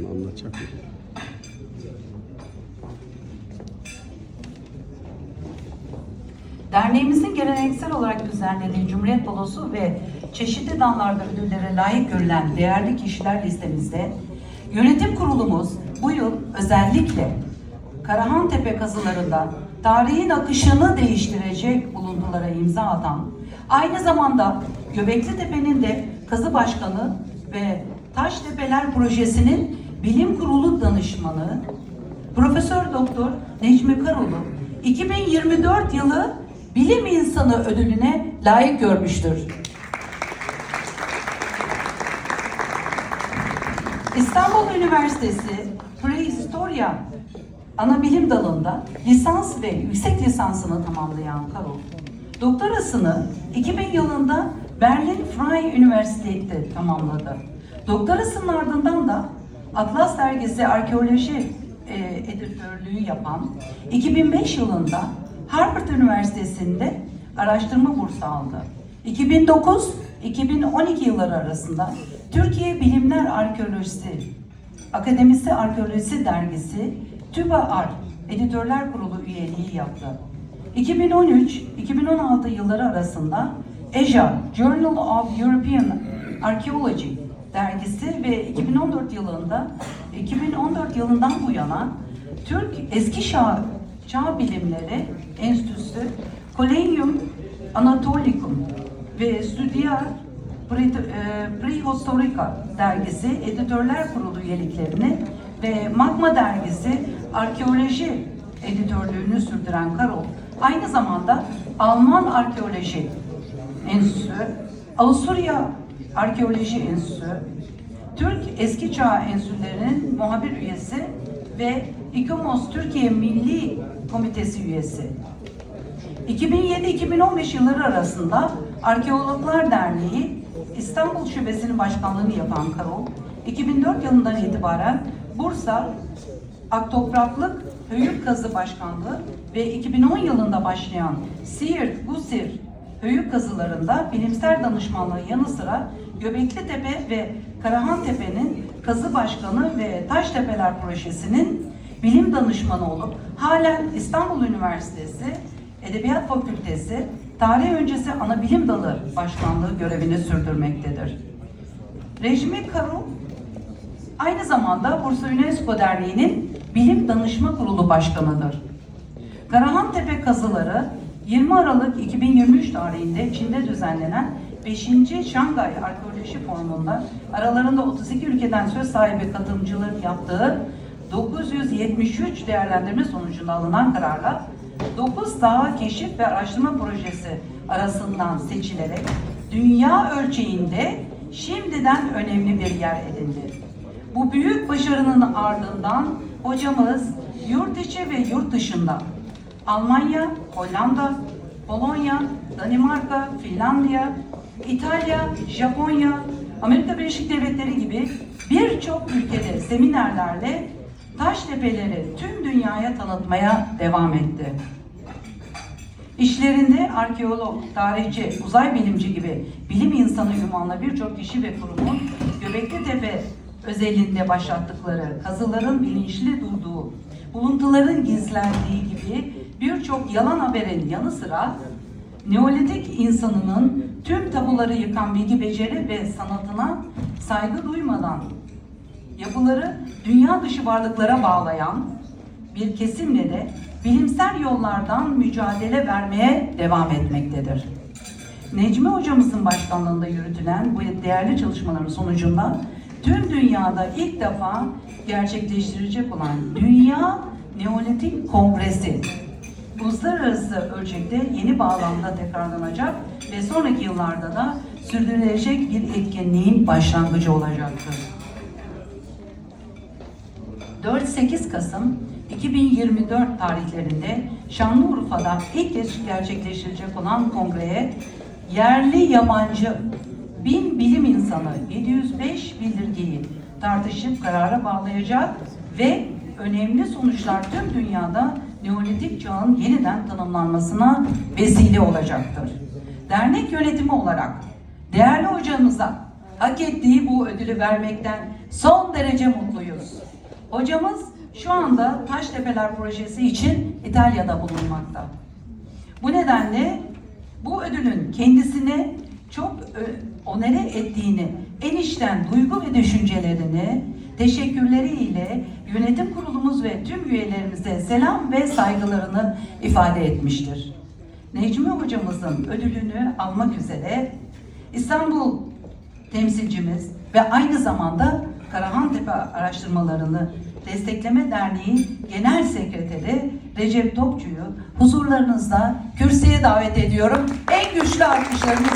Bunu anlatacak mı? Derneğimizin geleneksel olarak düzenlediği Cumhuriyet Balosu ve çeşitli dallarda ödüllere layık görülen değerli kişiler listemizde yönetim kurulumuz bu yıl özellikle Karahantepe kazılarında tarihin akışını değiştirecek buluntulara imza atan, aynı zamanda Göbekli Tepe'nin de kazı başkanı ve Taştepeler Projesi'nin bilim kurulu danışmanı Profesör Doktor Necmi Karoğlu 2024 yılı bilim insanı ödülüne layık görmüştür. İstanbul Üniversitesi Prehistorya Anabilim dalında lisans ve yüksek lisansını tamamlayan Karol, doktorasını 2000 yılında Berlin Freie Üniversitesi'de tamamladı. Doktorasının ardından da Atlas Dergisi Arkeoloji e, editörlüğü yapan 2005 yılında Harvard Üniversitesi'nde araştırma bursu aldı. 2009-2012 yılları arasında Türkiye Bilimler Arkeolojisi Akademisi Arkeolojisi Dergisi TÜBA Art Editörler Kurulu üyeliği yaptı. 2013-2016 yılları arasında EJA Journal of European Archaeology dergisi ve 2014 yılında 2014 yılından bu yana Türk Eski Çağ, Çağ Bilimleri Enstitüsü Collegium Anatolicum ve Studia e, Prehistorica dergisi editörler kurulu üyeliklerini ve Magma dergisi arkeoloji editörlüğünü sürdüren Karol aynı zamanda Alman Arkeoloji Enstitüsü, Avusturya Arkeoloji Enstitüsü, Türk Eski Çağ Enstitülerinin muhabir üyesi ve İKOMOS Türkiye Milli Komitesi üyesi. 2007-2015 yılları arasında Arkeologlar Derneği İstanbul Şubesi'nin başkanlığını yapan Karol, 2004 yılından itibaren Bursa Aktopraklık Höyük Kazı Başkanlığı ve 2010 yılında başlayan Siirt, Gusir Höyük kazılarında bilimsel danışmanlığı yanı sıra Göbekli Tepe ve Karahan Tepe'nin kazı başkanı ve Taştepeler Projesi'nin bilim danışmanı olup halen İstanbul Üniversitesi Edebiyat Fakültesi Tarih Öncesi Anabilim Dalı Başkanlığı görevini sürdürmektedir. Rejimi Karu aynı zamanda Bursa UNESCO Derneği'nin Bilim Danışma Kurulu Başkanıdır. Karahantepe kazıları 20 Aralık 2023 tarihinde Çin'de düzenlenen 5. Şangay Arkeoloji Forumu'nda aralarında 32 ülkeden söz sahibi katılımcıların yaptığı 973 değerlendirme sonucunda alınan kararla 9 dağ keşif ve araştırma projesi arasından seçilerek dünya ölçeğinde şimdiden önemli bir yer edindi. Bu büyük başarının ardından hocamız yurt içi ve yurt dışında Almanya, Hollanda, Polonya, Danimarka, Finlandiya, İtalya, Japonya, Amerika Birleşik Devletleri gibi birçok ülkede seminerlerle Taştepeleri tüm dünyaya tanıtmaya devam etti. İşlerinde arkeolog, tarihçi, uzay bilimci gibi bilim insanı ünvanlı birçok kişi ve kurumun Göbekli Tepe özelinde başlattıkları, kazıların bilinçli durduğu, buluntuların gizlendiği gibi birçok yalan haberin yanı sıra Neolitik insanının tüm tabuları yıkan bilgi beceri ve sanatına saygı duymadan yapıları dünya dışı varlıklara bağlayan bir kesimle de bilimsel yollardan mücadele vermeye devam etmektedir. Necmi hocamızın başkanlığında yürütülen bu değerli çalışmaların sonucunda tüm dünyada ilk defa gerçekleştirecek olan Dünya Neolitik Kongresi uluslararası ölçekte yeni bağlamda tekrarlanacak ve sonraki yıllarda da sürdürülecek bir etkinliğin başlangıcı olacaktır. 4-8 Kasım 2024 tarihlerinde Şanlıurfa'da ilk kez gerçekleştirecek olan kongreye yerli yabancı bin bilim insanı 705 bildirgeyi tartışıp karara bağlayacak ve önemli sonuçlar tüm dünyada Neolitik çağın yeniden tanımlanmasına vesile olacaktır. Dernek yönetimi olarak değerli hocamıza hak ettiği bu ödülü vermekten son derece mutluyuz. Hocamız şu anda Taştepeler projesi için İtalya'da bulunmakta. Bu nedenle bu ödülün kendisine çok ö, onere ettiğini, en içten duygu ve düşüncelerini teşekkürleriyle yönetim kurulumuz ve tüm üyelerimize selam ve saygılarını ifade etmiştir. Necmi hocamızın ödülünü almak üzere İstanbul temsilcimiz ve aynı zamanda Karahantepe Araştırmalarını Destekleme Derneği Genel Sekreteri Recep Topçu'yu huzurlarınızda kürsüye davet ediyorum. En güçlü alkışlarınızla